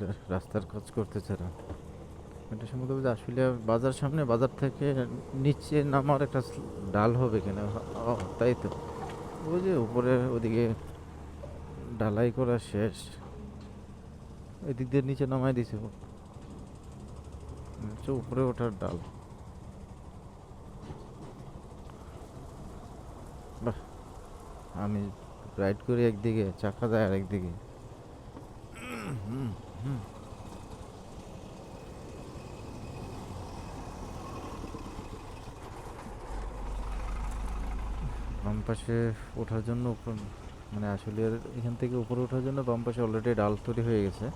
একটা রাস্তার কাজ করতেছে এরা এটা সম্ভবত আশুলিয়া বাজার সামনে, বাজার থেকে নিচে নামার একটা ডাল হবে কিনা তাই তো। ওই যে উপরে ওদিকে ঢালাই করা শেষ। এদিক দিয়ে নিচে নামাই দিছে উপরে ওঠার ডাল। আমি রাইড করি একদিকে চাকা যায় আরেকদিকে। হুম। বাম পাশে ওঠার জন্য মানে আসলে এখান থেকে উপরে ওঠার জন্য বাম পাশে অলরেডি ডাল তৈরি হয়ে গেছে।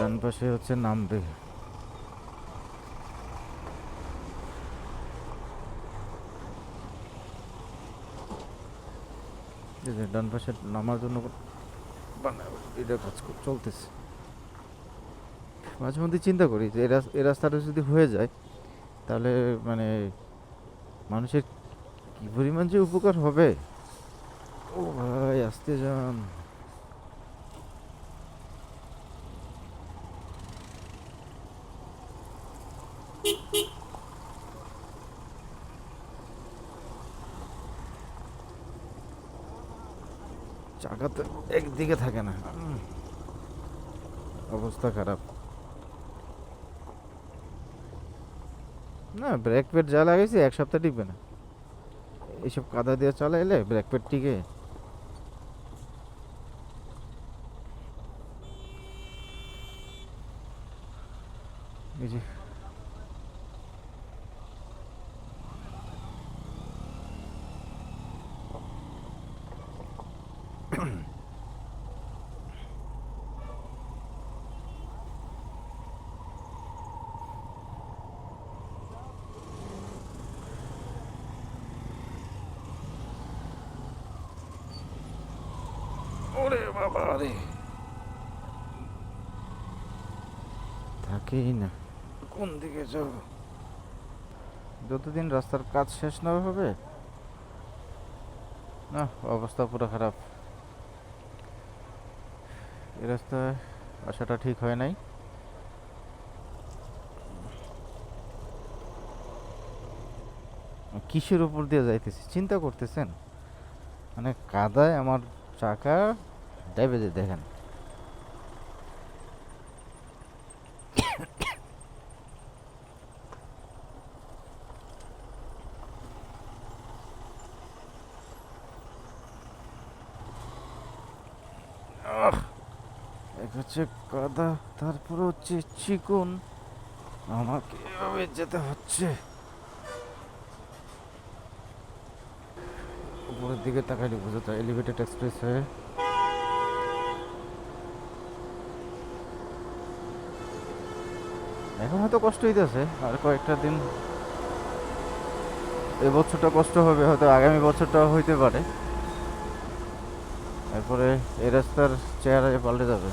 ডান পাশে হচ্ছে নামবে। ডান পাশে নামার জন্য এটা কাজ চলতেছে। মাঝে মধ্যে চিন্তা করি যে এই রাস্তাটা যদি হয়ে যায়, তাহলে মানে মানুষের কি পরিমাণ যে উপকার হবে? ও ভাই, আসতে যান। চাকা তো একদিকে থাকে না। অবস্থা খারাপ। না ব্রেক প্যাড যা লাগাইছে, এক সপ্তাহ টিকবে না। এইসব কাদা দিয়ে চালাইলে ব্রেক প্যাড টিকে। এই যে বাবা রে থাকেই না। কোন দিকে যাব যতদিন রাস্তার কাজ শেষ না হবে না অবস্থা পুরো খারাপ। এ রাস্তায় আসাটা ঠিক হয় নাই। কিসের উপর দিয়ে যাইতেছি? চিন্তা করতেছেন? মানে কাদায় আমার চাকা দেখেন। হচ্ছে কাদা, তারপর হচ্ছে চিকন। আমাকে এভাবে যেতে হচ্ছে। উপরের দিকে তাকাইলে বোঝা যায় এলিভেটেড এক্সপ্রেস হয়ে এখন হয়তো কষ্ট হইতেছে, আর কয়েকটা দিন এই বছরটা কষ্ট হবে, হয়তো আগামী বছরটা হইতে পারে। এরপরে এই রাস্তার চেহারা পাল্টে যাবে।